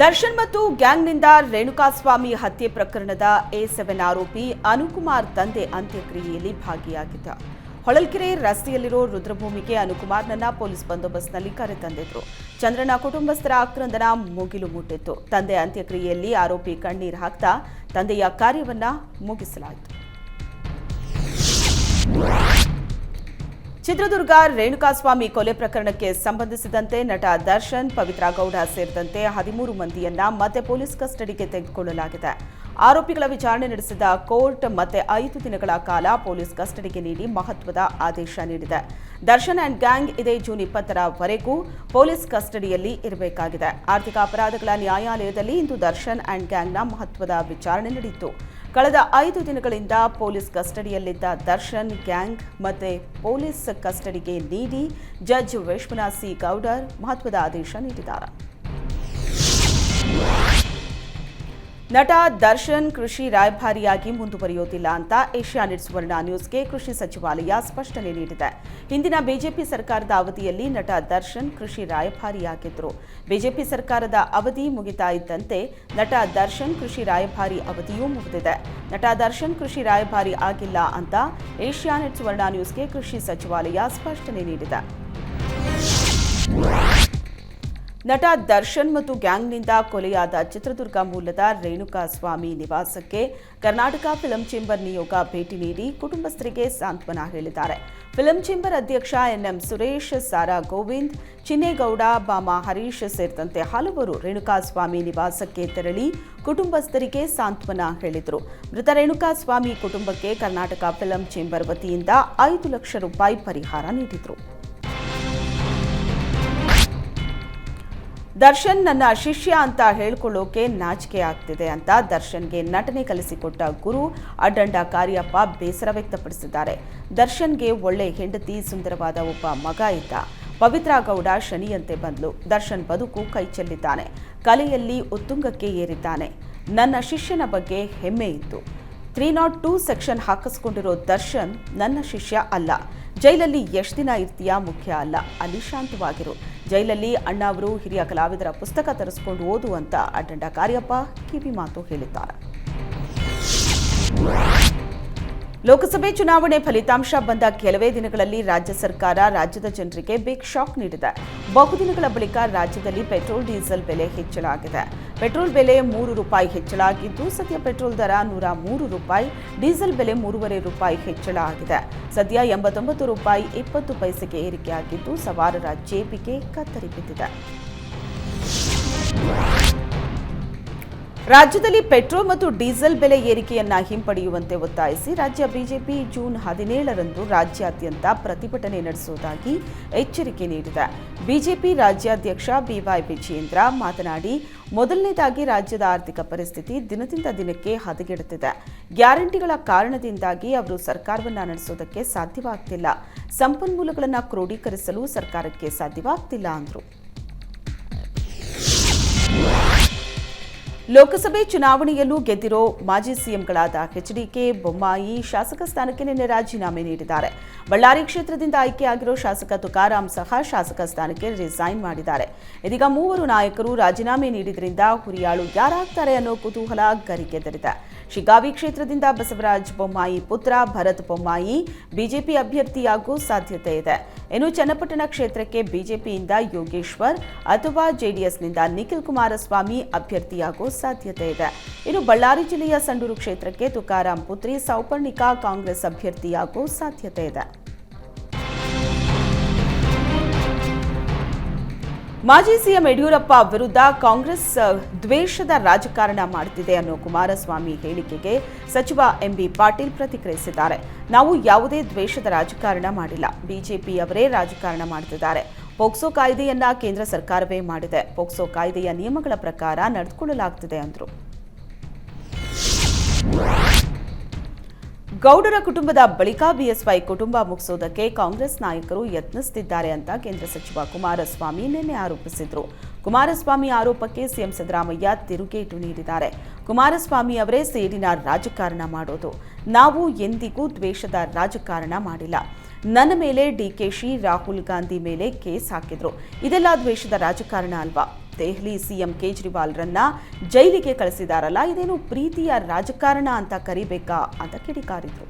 ದರ್ಶನ್ ಮತ್ತು ಗ್ಯಾಂಗ್ನಿಂದ ರೇಣುಕಾಸ್ವಾಮಿ ಹತ್ಯೆ ಪ್ರಕರಣದ ಎ ಸೆವೆನ್ ಆರೋಪಿ ಅನುಕುಮಾರ್ ತಂದೆ ಅಂತ್ಯಕ್ರಿಯೆಯಲ್ಲಿ ಭಾಗಿಯಾಗಿದ್ದ. ಹೊಳಲ್ಕೆರೆ ರಸ್ತೆಯಲ್ಲಿರೋ ರುದ್ರಭೂಮಿಗೆ ಅನುಕುಮಾರ್ನನ್ನ ಪೊಲೀಸ್ ಬಂದೋಬಸ್ತ್ನಲ್ಲಿ ಕರೆತಂದಿದ್ರು. ಚಂದ್ರನ ಕುಟುಂಬಸ್ಥರ ಆಕ್ರಂದನ ಮುಗಿಲು ಮುಟ್ಟಿತ್ತು. ತಂದೆ ಅಂತ್ಯಕ್ರಿಯೆಯಲ್ಲಿ ಆರೋಪಿ ಕಣ್ಣೀರು ಹಾಕ್ತಾ ತಂದೆಯ ಕಾರ್ಯವನ್ನ ಮುಗಿಸಲಾಯಿತು. ಚಿತ್ರದುರ್ಗ ರೇಣುಕಾಸ್ವಾಮಿ ಕೊಲೆ ಪ್ರಕರಣಕ್ಕೆ ಸಂಬಂಧಿಸಿದಂತೆ ನಟ ದರ್ಶನ್, ಪವಿತ್ರ ಗೌಡ ಸೇರಿದಂತೆ ಹದಿಮೂರು ಮಂದಿಯನ್ನ ಮತ್ತೆ ಪೊಲೀಸ್ ಕಸ್ಟಡಿಗೆ ತೆಗೆದುಕೊಳ್ಳಲಾಗಿದೆ. ಆರೋಪಿಗಳ ವಿಚಾರಣೆ ನಡೆಸಿದ ಕೋರ್ಟ್ ಮತ್ತೆ ಐದು ದಿನಗಳ ಕಾಲ ಪೊಲೀಸ್ ಕಸ್ಟಡಿಗೆ ನೀಡಿ ಮಹತ್ವದ ಆದೇಶ ನೀಡಿದೆ. ದರ್ಶನ್ ಅಂಡ್ ಗ್ಯಾಂಗ್ ಇದೇ ಜೂನ್ ಇಪ್ಪತ್ತರವರೆಗೂ ಪೊಲೀಸ್ ಕಸ್ಟಡಿಯಲ್ಲಿ ಇರಬೇಕಾಗಿದೆ. ಆರ್ಥಿಕ ಅಪರಾಧಗಳ ನ್ಯಾಯಾಲಯದಲ್ಲಿ ಇಂದು ದರ್ಶನ್ ಅಂಡ್ ಗ್ಯಾಂಗ್ನ ಮಹತ್ವದ ವಿಚಾರಣೆ ನಡೆಯಿತು. ಕಳೆದ ಐದು ದಿನಗಳಿಂದ ಪೊಲೀಸ್ ಕಸ್ಟಡಿಯಲ್ಲಿದ್ದ ದರ್ಶನ್ ಗ್ಯಾಂಗ್ ಮತ್ತೆ ಪೊಲೀಸ್ ಕಸ್ಟಡಿಗೆ ನೀಡಿ ಜಡ್ಜ್ ವಿಶ್ವನಾಥ್ ಸಿ ಗೌಡರ್ ಮಹತ್ವದ ಆದೇಶ ನೀಡಿದ್ದಾರೆ. ನಟ ದರ್ಶನ್ ಕೃಷಿ ರಾಯಭಾರಿಯಾಗಿ ಮುಂದುವರಿಯೋದಿಲ್ಲ ಅಂತ ಏಷ್ಯಾನೆಟ್ ಸುವರ್ಣ ನ್ಯೂಸ್ಗೆ ಕೃಷಿ ಸಚಿವಾಲಯ ಸ್ಪಷ್ಟನೆ ನೀಡಿದೆ. ಹಿಂದಿನ ಬಿಜೆಪಿ ಸರ್ಕಾರದ ಅವಧಿಯಲ್ಲಿ ನಟ ದರ್ಶನ್ ಕೃಷಿ ರಾಯಭಾರಿಯಾಗಿದ್ದರು. ಬಿಜೆಪಿ ಸರ್ಕಾರದ ಅವಧಿ ಮುಗಿತಾ ಇದ್ದಂತೆ ನಟ ದರ್ಶನ್ ಕೃಷಿ ರಾಯಭಾರಿ ಅವಧಿಯೂ ಮುಗಿದಿದೆ. ನಟ ದರ್ಶನ್ ಕೃಷಿ ರಾಯಭಾರಿ ಆಗಿಲ್ಲ ಅಂತ ಏಷ್ಯಾನೆಟ್ ಸುವರ್ಣ ನ್ಯೂಸ್ಗೆ ಕೃಷಿ ಸಚಿವಾಲಯ ಸ್ಪಷ್ಟನೆ ನೀಡಿದೆ. ನಟ ದರ್ಶನ್ ಮತ್ತು ಗ್ಯಾಂಗ್ನಿಂದ ಕೊಲೆಯಾದ ಚಿತ್ರದುರ್ಗ ಮೂಲದ ರೇಣುಕಾ ಸ್ವಾಮಿ ನಿವಾಸಕ್ಕೆ ಕರ್ನಾಟಕ ಫಿಲಂ ಚೇಂಬರ್ ನಿಯೋಗ ಭೇಟಿ ನೀಡಿ ಕುಟುಂಬಸ್ಥರಿಗೆ ಸಾಂತ್ವನ ಹೇಳಿದ್ದಾರೆ. ಫಿಲಂ ಚೇಂಬರ್ ಅಧ್ಯಕ್ಷ ಎನ್ಎಂ ಸುರೇಶ್, ಸಾರಾ ಗೋವಿಂದ್, ಚಿನ್ನೇಗೌಡ, ಬಾಮ ಹರೀಶ್ ಸೇರಿದಂತೆ ಹಲವರು ರೇಣುಕಾಸ್ವಾಮಿ ನಿವಾಸಕ್ಕೆ ತೆರಳಿ ಕುಟುಂಬಸ್ಥರಿಗೆ ಸಾಂತ್ವನ ಹೇಳಿದರು. ಮೃತ ರೇಣುಕಾಸ್ವಾಮಿ ಕುಟುಂಬಕ್ಕೆ ಕರ್ನಾಟಕ ಫಿಲಂ ಚೇಂಬರ್ ವತಿಯಿಂದ ಐದು ಲಕ್ಷ ರೂಪಾಯಿ ಪರಿಹಾರ ನೀಡಿದರು. ದರ್ಶನ್ ನನ್ನ ಶಿಷ್ಯ ಅಂತ ಹೇಳ್ಕೊಳ್ಳೋಕೆ ನಾಚಿಕೆ ಆಗ್ತಿದೆ ಅಂತ ದರ್ಶನ್ಗೆ ನಟನೆ ಕಲಿಸಿಕೊಟ್ಟ ಗುರು ಅಡ್ಡಂಡ ಕಾರ್ಯಪ್ಪ ಬೇಸರ ವ್ಯಕ್ತಪಡಿಸಿದ್ದಾರೆ. ದರ್ಶನ್ಗೆ ಒಳ್ಳೆ ಹೆಂಡತಿ, ಸುಂದರವಾದ ಒಬ್ಬ ಮಗ ಇದ್ದ. ಪವಿತ್ರ ಗೌಡ ಶನಿಯಂತೆ ಬಂದ್ಲು. ದರ್ಶನ್ ಬದುಕು ಕೈ ಚೆಲ್ಲಿದ್ದಾನೆ. ಕಲೆಯಲ್ಲಿ ಉತ್ತುಂಗಕ್ಕೆ ಏರಿದ್ದಾನೆ. ನನ್ನ ಶಿಷ್ಯನ ಬಗ್ಗೆ ಹೆಮ್ಮೆ ಇತ್ತು. ತ್ರೀ ನಾಟ್ ಟೂ ಸೆಕ್ಷನ್ ಹಾಕಿಸ್ಕೊಂಡಿರೋ ದರ್ಶನ್ ನನ್ನ ಶಿಷ್ಯ ಅಲ್ಲ. ಜೈಲಲ್ಲಿ ಎಷ್ಟು ದಿನ ಇರ್ತೀಯಾ ಮುಖ್ಯ ಅಲ್ಲ. ಅಲ್ಲಿ ಶಾಂತವಾಗಿರು. ಜೈಲಲ್ಲಿ ಅಣ್ಣ ಅವರು, ಹಿರಿಯ ಕಲಾವಿದರ ಪುಸ್ತಕ ತರಿಸ್ಕೊಂಡು ಓದು ಅಂತ ಅಡ್ಡಂಡ ಕಾರ್ಯಪ್ಪ ಕಿವಿ ಮಾತು ಹೇಳಿದ್ದಾರೆ. ಲೋಕಸಭೆ ಚುನಾವಣೆ ಫಲಿತಾಂಶ ಬಂದ ಕೆಲವೇ ದಿನಗಳಲ್ಲಿ ರಾಜ್ಯ ಸರ್ಕಾರ ರಾಜ್ಯದ ಜನರಿಗೆ ಬಿಗ್ ಶಾಕ್ ನೀಡಿದೆ. ಬಹುದಿನಗಳ ಬಳಿಕ ರಾಜ್ಯದಲ್ಲಿ ಪೆಟ್ರೋಲ್ ಡೀಸೆಲ್ ಬೆಲೆ ಹೆಚ್ಚಳ ಆಗಿದೆ. ಪೆಟ್ರೋಲ್ ಬೆಲೆ ಮೂರು ರೂಪಾಯಿ ಹೆಚ್ಚಳ ಆಗಿದ್ದು ಸದ್ಯ ಪೆಟ್ರೋಲ್ ದರ ನೂರ ಮೂರು ರೂಪಾಯಿ, ಡೀಸೆಲ್ ಬೆಲೆ ಮೂರುವರೆ ರೂಪಾಯಿ ಹೆಚ್ಚಳ ಆಗಿದೆ ಸದ್ಯ ಎಂಬತ್ತೊಂಬತ್ತು ರೂಪಾಯಿ ಇಪ್ಪತ್ತು ಪೈಸೆಗೆ ಏರಿಕೆ ಆಗಿದ್ದು ಸವಾರರ ಜೇಬಿಗೆ ಕತ್ತರಿ ಬಿದ್ದಿದೆ. ರಾಜ್ಯದಲ್ಲಿ ಪೆಟ್ರೋಲ್ ಮತ್ತು ಡೀಸೆಲ್ ಬೆಲೆ ಏರಿಕೆಯನ್ನ ಹಿಂಪಡೆಯುವಂತೆ ಒತ್ತಾಯಿಸಿ ರಾಜ್ಯ ಬಿಜೆಪಿ ಜೂನ್ ಹದಿನೇಳರಂದು ರಾಜ್ಯಾದ್ಯಂತ ಪ್ರತಿಭಟನೆ ನಡೆಸುವುದಾಗಿ ಎಚ್ಚರಿಕೆ ನೀಡಿದೆ. ಬಿಜೆಪಿ ರಾಜ್ಯಾಧ್ಯಕ್ಷ ಬಿವೈ ವಿಜಯೇಂದ್ರ ಮಾತನಾಡಿ, ಮೊದಲನೇದಾಗಿ ರಾಜ್ಯದ ಆರ್ಥಿಕ ಪರಿಸ್ಥಿತಿ ದಿನದಿಂದ ದಿನಕ್ಕೆ ಹದಗೆಡುತ್ತಿದೆ. ಗ್ಯಾರಂಟಿಗಳ ಕಾರಣದಿಂದಾಗಿ ಅವರು ಸರ್ಕಾರವನ್ನ ನಡೆಸೋದಕ್ಕೆ ಸಾಧ್ಯವಾಗ್ತಿಲ್ಲ. ಸಂಪನ್ಮೂಲಗಳನ್ನು ಕ್ರೋಢೀಕರಿಸಲು ಸರ್ಕಾರಕ್ಕೆ ಸಾಧ್ಯವಾಗ್ತಿಲ್ಲ ಅಂದರು. ಲೋಕಸಭೆ ಚುನಾವಣೆಯಲ್ಲೂ ಗೆದ್ದಿರೋ ಮಾಜಿ ಸಿಎಂಗಳಾದ ಎಚ್ಡಿಕೆ ಬೊಮ್ಮಾಯಿ ಶಾಸಕ ಸ್ಥಾನಕ್ಕೆ ನಿನ್ನೆ ರಾಜೀನಾಮೆ ನೀಡಿದ್ದಾರೆ. ಬಳ್ಳಾರಿ ಕ್ಷೇತ್ರದಿಂದ ಆಯ್ಕೆಯಾಗಿರೋ ಶಾಸಕ ತುಕಾರಾಂ ಸಹ ಶಾಸಕ ಸ್ಥಾನಕ್ಕೆ ರಿಸೈನ್ ಮಾಡಿದ್ದಾರೆ. ಇದೀಗ ಮೂವರು ನಾಯಕರು ರಾಜೀನಾಮೆ ನೀಡಿದ್ರಿಂದ ಹುರಿಯಾಳು ಯಾರಾಗ್ತಾರೆ ಅನ್ನೋ ಕುತೂಹಲ ಗರಿಗೆದರಿದೆ ಶಿಗಾವಿ ಕ್ಷೇತ್ರದಿಂದ ಬಸವರಾಜ ಬೊಮ್ಮಾಯಿ ಪುತ್ರ ಭರತ್ ಬೊಮ್ಮಾಯಿ, ಬಿಜೆಪಿ ಅಭ್ಯರ್ಥಿಯಾಗುವ ಸಾಧ್ಯತೆ ಇದೆ. ಇನ್ನು ಚನ್ನಪಟ್ಟಣ ಕ್ಷೇತ್ರಕ್ಕೆ ಬಿಜೆಪಿಯಿಂದ ಯೋಗೇಶ್ವರ್ ಅಥವಾ ಜೆಡಿಎಸ್ನಿಂದ ನಿಖಿಲ್ ಕುಮಾರಸ್ವಾಮಿ ಅಭ್ಯರ್ಥಿಯಾಗೋ ಸಾಧ್ಯತೆ ಇದೆ. ಇನ್ನು ಬಳ್ಳಾರಿ ಜಿಲ್ಲೆಯ ಸಂಡೂರು ಕ್ಷೇತ್ರಕ್ಕೆ ತುಕಾರಾಂ ಪುತ್ರಿ ಸೌಪರ್ಣಿಕಾ ಕಾಂಗ್ರೆಸ್ ಅಭ್ಯರ್ಥಿಯಾಗೋ ಸಾಧ್ಯತೆ ಇದೆ. ಮಾಜಿ ಸಿಎಂ ಯಡಿಯೂರಪ್ಪ ವಿರುದ್ಧ ಕಾಂಗ್ರೆಸ್ ದ್ವೇಷದ ರಾಜಕಾರಣ ಮಾಡುತ್ತಿದೆ ಅನ್ನೋ ಕುಮಾರಸ್ವಾಮಿ ಹೇಳಿಕೆಗೆ ಸಚಿವ ಎಂಬಿ ಪಾಟೀಲ್ ಪ್ರತಿಕ್ರಿಯಿಸಿದ್ದಾರೆ. ನಾವು ಯಾವುದೇ ದ್ವೇಷದ ರಾಜಕಾರಣ ಮಾಡಿಲ್ಲ. ಬಿಜೆಪಿಯವರೇ ರಾಜಕಾರಣ ಮಾಡುತ್ತಿದ್ದಾರೆ ಪೋಕ್ಸೋ ಕಾಯ್ದೆಯನ್ನ ಕೇಂದ್ರ ಸರ್ಕಾರವೇ ಮಾಡಿದೆ. ಪೋಕ್ಸೋ ಕಾಯ್ದೆಯ ನಿಯಮಗಳ ಪ್ರಕಾರ ನಡೆದುಕೊಳ್ಳಲಾಗುತ್ತಿದೆ ಅಂದರು. ಗೌಡರ ಕುಟುಂಬದ ಬಳಿಕ ಬಿಎಸ್ವೈ ಕುಟುಂಬ ಮುಗಿಸೋದಕ್ಕೆ ಕಾಂಗ್ರೆಸ್ ನಾಯಕರು ಯತ್ನಿಸುತ್ತಿದ್ದಾರೆ ಅಂತ ಕೇಂದ್ರ ಸಚಿವ ಕುಮಾರಸ್ವಾಮಿ ನಿನ್ನೆ ಆರೋಪಿಸಿದ್ರು. ಕುಮಾರಸ್ವಾಮಿ ಆರೋಪಕ್ಕೆ ಸಿಎಂ ಸಿದ್ದರಾಮಯ್ಯ ತಿರುಗೇಟು ನೀಡಿದ್ದಾರೆ. ಕುಮಾರಸ್ವಾಮಿ ಅವರೇ ಸೇಡಿನ ರಾಜಕಾರಣ ಮಾಡೋದು. ನಾವು ಎಂದಿಗೂ ದ್ವೇಷದ ರಾಜಕಾರಣ ಮಾಡಿಲ್ಲ. ನನ್ನ ಮೇಲೆ ಡಿಕೆಶಿ ರಾಹುಲ್ ಗಾಂಧಿ ಮೇಲೆ ಕೇಸ್ ಹಾಕಿದ್ರು. ಇದೆಲ್ಲ ದ್ವೇಷದ ರಾಜಕಾರಣ ಅಲ್ವಾ? ದೆಹಲಿ ಸಿಎಂ ಕೇಜ್ರಿವಾಲ್ರನ್ನ ಜೈಲಿಗೆ ಕಳಿಸಿದಾರಲ್ಲ ಇದೇನು ಪ್ರೀತಿಯ ರಾಜಕಾರಣ ಅಂತ ಕರಿಬೇಕಾ ಅಂತ ಕಿಡಿಕಾರಿದ್ರು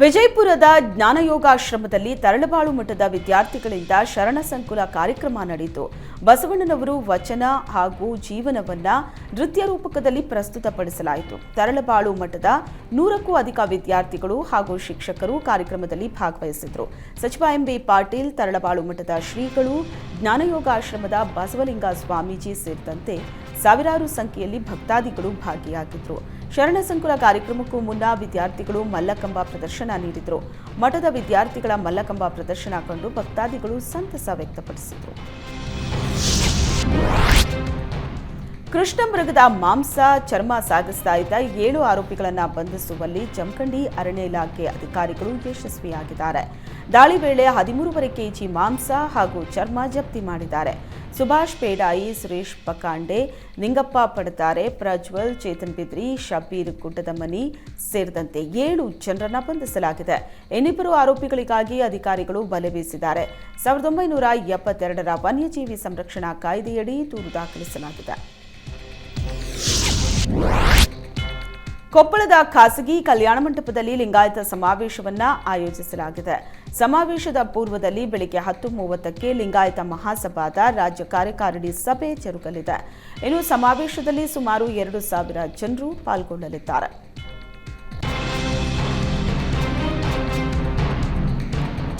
ವಿಜಯಪುರದ ಜ್ಞಾನಯೋಗಾಶ್ರಮದಲ್ಲಿ ತರಳಬಾಳು ಮಠದ ವಿದ್ಯಾರ್ಥಿಗಳಿಂದ ಶರಣ ಸಂಕುಲ ಕಾರ್ಯಕ್ರಮ ನಡೆಯಿತು. ಬಸವಣ್ಣನವರು ವಚನ ಹಾಗೂ ಜೀವನವನ್ನ ನೃತ್ಯ ರೂಪಕದಲ್ಲಿ ಪ್ರಸ್ತುತಪಡಿಸಲಾಯಿತು. ತರಳಬಾಳು ಮಠದ ನೂರಕ್ಕೂ ಅಧಿಕ ವಿದ್ಯಾರ್ಥಿಗಳು ಹಾಗೂ ಶಿಕ್ಷಕರು ಕಾರ್ಯಕ್ರಮದಲ್ಲಿ ಭಾಗವಹಿಸಿದರು. ಸಚಿವ ಎಂಬಿ ಪಾಟೀಲ್, ತರಳಬಾಳು ಮಠದ ಶ್ರೀಗಳು, ಜ್ಞಾನಯೋಗಾಶ್ರಮದ ಬಸವಲಿಂಗ ಸ್ವಾಮೀಜಿ ಸೇರಿದಂತೆ ಸಾವಿರಾರು ಸಂಖ್ಯೆಯಲ್ಲಿ ಭಕ್ತಾದಿಗಳು ಭಾಗಿಯಾಗಿದ್ರು. ಶರಣ ಸಂಕುಲ ಕಾರ್ಯಕ್ರಮಕ್ಕೂ ಮುನ್ನ ವಿದ್ಯಾರ್ಥಿಗಳು ಮಲ್ಲಕಂಬ ಪ್ರದರ್ಶನ ನೀಡಿದರು. ಮಠದ ವಿದ್ಯಾರ್ಥಿಗಳ ಮಲ್ಲಕಂಬ ಪ್ರದರ್ಶನ ಕಂಡು ಭಕ್ತಾದಿಗಳು ಸಂತಸ ವ್ಯಕ್ತಪಡಿಸಿದರು. ಕೃಷ್ಣ ಮೃಗದ ಮಾಂಸ, ಚರ್ಮ ಸಾಗಿಸ್ತಾ ಇದ್ದ ಏಳು ಆರೋಪಿಗಳನ್ನು ಬಂಧಿಸುವಲ್ಲಿ ಜಮಖಂಡಿ ಅರಣ್ಯ ಇಲಾಖೆ ಅಧಿಕಾರಿಗಳು ಯಶಸ್ವಿಯಾಗಿದ್ದಾರೆ. ದಾಳಿ ವೇಳೆ ಹದಿಮೂರುವರೆ ಕೆಜಿ ಮಾಂಸ ಹಾಗೂ ಚರ್ಮ ಜಪ್ತಿ ಮಾಡಿದ್ದಾರೆ. ಸುಭಾಷ್ ಪೇಡಾಯಿ, ಸುರೇಶ್ ಪಕಾಂಡೆ, ನಿಂಗಪ್ಪ ಪಡತಾರೆ, ಪ್ರಜ್ವಲ್, ಚೇತನ್ ಬಿದ್ರಿ, ಶಬೀರ್ ಗುಡ್ಡದಮನಿ ಸೇರಿದಂತೆ ಏಳು ಜನರನ್ನು ಬಂಧಿಸಲಾಗಿದೆ. ಇನ್ನಿಬ್ಬರು ಆರೋಪಿಗಳಿಗಾಗಿ ಅಧಿಕಾರಿಗಳು ಬಲೆ ಬೀಸಿದ್ದಾರೆ. ಸಾವಿರದ ಒಂಬೈನೂರ ಎಪ್ಪತ್ತೆರಡರ ವನ್ಯಜೀವಿ ಸಂರಕ್ಷಣಾ ಕಾಯ್ದೆಯಡಿ ದೂರು ದಾಖಲಿಸಲಾಗಿದೆ. ಕೊಪ್ಪಳದ ಖಾಸಗಿ ಕಲ್ಯಾಣ ಮಂಟಪದಲ್ಲಿ ಲಿಂಗಾಯತ ಸಮಾವೇಶವನ್ನ ಆಯೋಜಿಸಲಾಗಿದೆ. ಸಮಾವೇಶದ ಪೂರ್ವದಲ್ಲಿ ಬೆಳಿಗ್ಗೆ ಹತ್ತು ಮೂವತ್ತಕ್ಕೆ ಲಿಂಗಾಯತ ಮಹಾಸಭಾದ ರಾಜ್ಯ ಕಾರ್ಯಕಾರಿಣಿ ಸಭೆ ಜರುಗಲಿದೆ. ಇನ್ನು ಸಮಾವೇಶದಲ್ಲಿ ಸುಮಾರು ಎರಡು ಸಾವಿರ ಜನರು ಪಾಲ್ಗೊಳ್ಳಲಿದ್ದಾರೆ.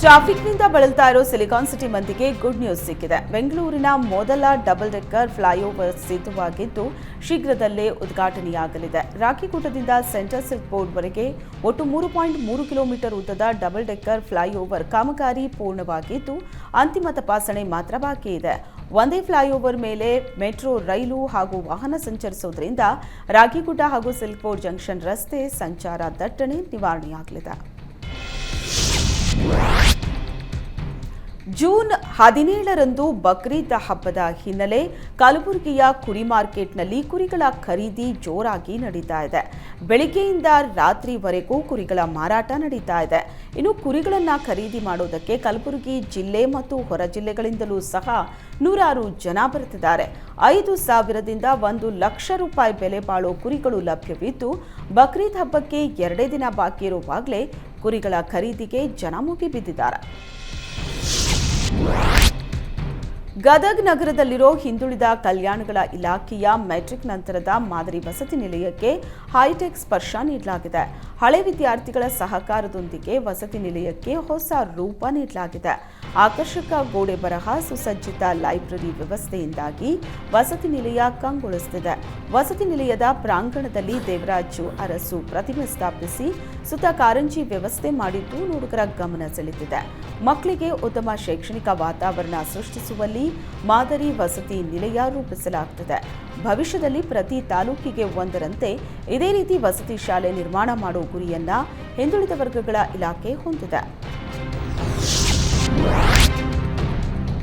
ಟ್ರಾಫಿಕ್ನಿಂದ ಬಳಲ್ತಾ ಇರೋ ಸಿಲಿಕಾನ್ ಸಿಟಿ ಮಂದಿಗೆ ಗುಡ್ ನ್ಯೂಸ್ ಸಿಕ್ಕಿದೆ. ಬೆಂಗಳೂರಿನ ಮೊದಲ ಡಬಲ್ ಡೆಕ್ಕರ್ ಫ್ಲೈಓವರ್ ಸಿದ್ಧವಾಗಿದ್ದು ಶೀಘ್ರದಲ್ಲೇ ಉದ್ಘಾಟನೆಯಾಗಲಿದೆ. ರಾಕಿಕೂಟದಿಂದ ಸೆಂಟರ್ ಸಿಲ್ಕ್ ಬೋರ್ಡ್ವರೆಗೆ ಒಟ್ಟು ಮೂರು ಪಾಯಿಂಟ್ ಮೂರು ಕಿಲೋಮೀಟರ್ ಉದ್ದದ ಡಬಲ್ ಡೆಕ್ಕರ್ ಫ್ಲೈಓವರ್ ಕಾಮಗಾರಿ ಪೂರ್ಣವಾಗಿದ್ದು, ಅಂತಿಮ ತಪಾಸಣೆ ಮಾತ್ರ ಬಾಕಿ ಇದೆ. ಒಂದೇ ಫ್ಲೈಓವರ್ ಮೇಲೆ ಮೆಟ್ರೋ, ರೈಲು ಹಾಗೂ ವಾಹನ ಸಂಚರಿಸುವುದರಿಂದ ರಾಗಿಗುಡ್ಡ ಹಾಗೂ ಸಿಲ್ಕ್ ಬೋರ್ಡ್ ಜಂಕ್ಷನ್ ರಸ್ತೆ ಸಂಚಾರ ದಟ್ಟಣೆ ನಿವಾರಣೆಯಾಗಲಿದೆ. ಜೂನ್ ಹದಿನೇಳರಂದು ಬಕ್ರೀದ್ ಹಬ್ಬದ ಹಿನ್ನೆಲೆ ಕಲಬುರಗಿಯ ಕುರಿ ಮಾರ್ಕೆಟ್ನಲ್ಲಿ ಕುರಿಗಳ ಖರೀದಿ ಜೋರಾಗಿ ನಡೀತಾ ಇದೆ. ಬೆಳಿಗ್ಗೆಯಿಂದ ರಾತ್ರಿವರೆಗೂ ಕುರಿಗಳ ಮಾರಾಟ ನಡೀತಾ ಇದೆ. ಇನ್ನು ಕುರಿಗಳನ್ನು ಖರೀದಿ ಮಾಡೋದಕ್ಕೆ ಕಲಬುರಗಿ ಜಿಲ್ಲೆ ಮತ್ತು ಹೊರ ಜಿಲ್ಲೆಗಳಿಂದಲೂ ಸಹ ನೂರಾರು ಜನ ಬರುತ್ತಿದ್ದಾರೆ. ಐದು ಸಾವಿರದಿಂದ ಒಂದು ಲಕ್ಷ ರೂಪಾಯಿ ಬೆಲೆ ಬಾಳೋ ಕುರಿಗಳು ಲಭ್ಯವಿದ್ದು, ಬಕ್ರೀದ್ ಹಬ್ಬಕ್ಕೆ ಎರಡೇ ದಿನ ಬಾಕಿ ಇರುವಾಗಲೇ ಕುರಿಗಳ ಖರೀದಿಗೆ ಜನ ಮುಗಿಬಿದ್ದಿದ್ದಾರೆ. ಗದಗ್ ನಗರದಲ್ಲಿರೋ ಹಿಂದುಳಿದ ಕಲ್ಯಾಣಗಳ ಇಲಾಖೆಯ ಮೆಟ್ರಿಕ್ ನಂತರದ ಮಾದರಿ ವಸತಿ ನಿಲಯಕ್ಕೆ ಹೈಟೆಕ್ ಸ್ಪರ್ಶ ನೀಡಲಾಗಿದೆ. ಹಳೆ ವಿದ್ಯಾರ್ಥಿಗಳ ಸಹಕಾರದೊಂದಿಗೆ ವಸತಿ ನಿಲಯಕ್ಕೆ ಹೊಸ ರೂಪ ನೀಡಲಾಗಿದೆ. ಆಕರ್ಷಕ ಗೋಡೆ ಬರಹ ಸುಸಜ್ಜಿತ ಲೈಬ್ರರಿ ವ್ಯವಸ್ಥೆಯಿಂದಾಗಿ ವಸತಿ ನಿಲಯ ಕಂಗೊಳಿಸುತ್ತಿದೆ ವಸತಿ ನಿಲಯದ ಪ್ರಾಂಗಣದಲ್ಲಿ ದೇವರಾಜು ಅರಸು ಪ್ರತಿಮೆ ಸ್ಥಾಪಿಸಿ ಸುತ್ತ ಕಾರಂಜಿ ವ್ಯವಸ್ಥೆ ಮಾಡಿದ್ದು ನೋಡುಗರ ಗಮನ ಸೆಳೆದಿದೆ. ಮಕ್ಕಳಿಗೆ ಉತ್ತಮ ಶೈಕ್ಷಣಿಕ ವಾತಾವರಣ ಸೃಷ್ಟಿಸುವಲ್ಲಿ ಮಾದರಿ ವಸತಿ ನಿಲಯ ರೂಪಿಸಲಾಗುತ್ತದೆ ಭವಿಷ್ಯದಲ್ಲಿ ಪ್ರತಿ ತಾಲೂಕಿಗೆ ಒಂದರಂತೆ ಇದೇ ರೀತಿ ವಸತಿ ಶಾಲೆ ನಿರ್ಮಾಣ ಮಾಡುವ ಗುರಿಯನ್ನ ಹಿಂದುಳಿದ ವರ್ಗಗಳ ಇಲಾಖೆ ಹೊಂದಿದೆ.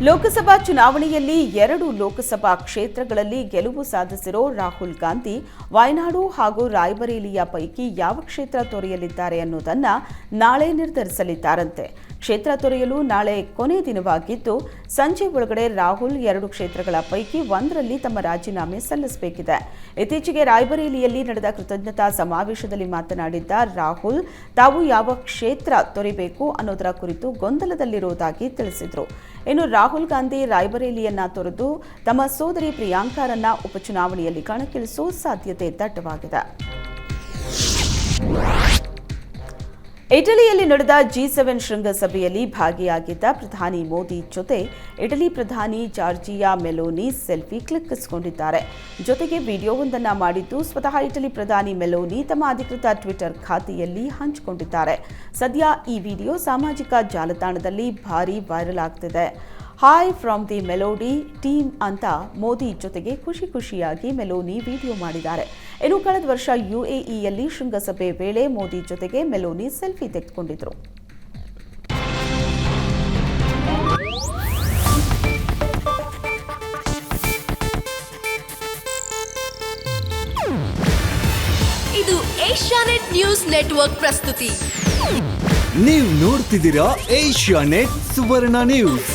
ಲೋಕಸಭಾ ಚುನಾವಣೆಯಲ್ಲಿ ಎರಡು ಲೋಕಸಭಾ ಕ್ಷೇತ್ರಗಳಲ್ಲಿ ಗೆಲುವು ಸಾಧಿಸಿರೋ ರಾಹುಲ್ ಗಾಂಧಿ ವಾಯನಾಡು ಹಾಗೂ ರಾಯ್ಬರೇಲಿಯ ಪೈಕಿ ಯಾವ ಕ್ಷೇತ್ರ ತೊರೆಯಲಿದ್ದಾರೆ ಅನ್ನೋದನ್ನ ನಾಳೆ ನಿರ್ಧರಿಸಲಿದ್ದಾರಂತೆ. ಕ್ಷೇತ್ರ ತೊರೆಯಲು ನಾಳೆ ಕೊನೆ ದಿನವಾಗಿದ್ದು, ಸಂಜೆ ಒಳಗಡೆ ರಾಹುಲ್ ಎರಡು ಕ್ಷೇತ್ರಗಳ ಪೈಕಿ ಒಂದರಲ್ಲಿ ತಮ್ಮ ರಾಜೀನಾಮೆ ಸಲ್ಲಿಸಬೇಕಿದೆ. ಇತ್ತೀಚೆಗೆ ರಾಯ್ಬರೇಲಿಯಲ್ಲಿ ನಡೆದ ಕೃತಜ್ಞತಾ ಸಮಾವೇಶದಲ್ಲಿ ಮಾತನಾಡಿದ್ದ ರಾಹುಲ್, ತಾವು ಯಾವ ಕ್ಷೇತ್ರ ತೊರೆಯಬೇಕು ಅನ್ನೋದರ ಕುರಿತು ಗೊಂದಲದಲ್ಲಿರುವುದಾಗಿ ತಿಳಿಸಿದರು. ಇನ್ನು ರಾಹುಲ್ ಗಾಂಧಿ ರಾಯ್ಬರೇಲಿಯನ್ನ ತೊರೆದು ತಮ್ಮ ಸೋದರಿ ಪ್ರಿಯಾಂಕಾರನ್ನ ಉಪಚುನಾವಣೆಯಲ್ಲಿ ಕಣಕ್ಕಿಳಿಸುವ ಸಾಧ್ಯತೆ ದಟ್ಟವಾಗಿದೆ. ಇಟಲಿಯಲ್ಲಿ ನಡೆದ ಜಿ ಸೆವೆನ್ ಶೃಂಗಸಭೆಯಲ್ಲಿ ಭಾಗಿಯಾಗಿದ್ದ ಪ್ರಧಾನಿ ಮೋದಿ ಜೊತೆ ಇಟಲಿ ಪ್ರಧಾನಿ ಜಾರ್ಜಿಯಾ ಮೆಲೋನಿ ಸೆಲ್ಫಿ ಕ್ಲಿಕ್ಕಿಸಿಕೊಂಡಿದ್ದಾರೆ. ಜೊತೆಗೆ ವಿಡಿಯೋವೊಂದನ್ನು ಮಾಡಿದ್ದು ಸ್ವತಃ ಇಟಲಿ ಪ್ರಧಾನಿ ಮೆಲೋನಿ ತಮ್ಮ ಅಧಿಕೃತ ಟ್ವಿಟರ್ ಖಾತೆಯಲ್ಲಿ ಹಂಚಿಕೊಂಡಿದ್ದಾರೆ. ಸದ್ಯ ಈ ವಿಡಿಯೋ ಸಾಮಾಜಿಕ ಜಾಲತಾಣದಲ್ಲಿ ಭಾರೀ ವೈರಲ್ ಆಗ್ತಿದೆ. Hi from the melody team ಅಂತ ಮೋದಿ ಜೊತೆಗೆ ಖುಷಿ ಖುಷಿಯಾಗಿ ಮೆಲೋನಿ ವಿಡಿಯೋ ಮಾಡಿದ್ದಾರೆ. ಇನ್ನು ಕಳೆದ ವರ್ಷ ಯುಎಇಯಲ್ಲಿ ಶೃಂಗಸಭೆ ವೇಳೆ ಮೋದಿ ಜೊತೆಗೆ ಮೆಲೋನಿ ಸೆಲ್ಫಿ ತೆಗೆದುಕೊಂಡಿದ್ರು. ಇದು ಏಷ್ಯಾನೆಟ್ ನ್ಯೂಸ್ ನೆಟ್ವರ್ಕ್ ಪ್ರಸ್ತುತಿ. ನೀವು ನೋಡ್ತಿದ್ದೀರಾ ಏಷ್ಯಾ ನೆಟ್ ಸುವರ್ಣ ನ್ಯೂಸ್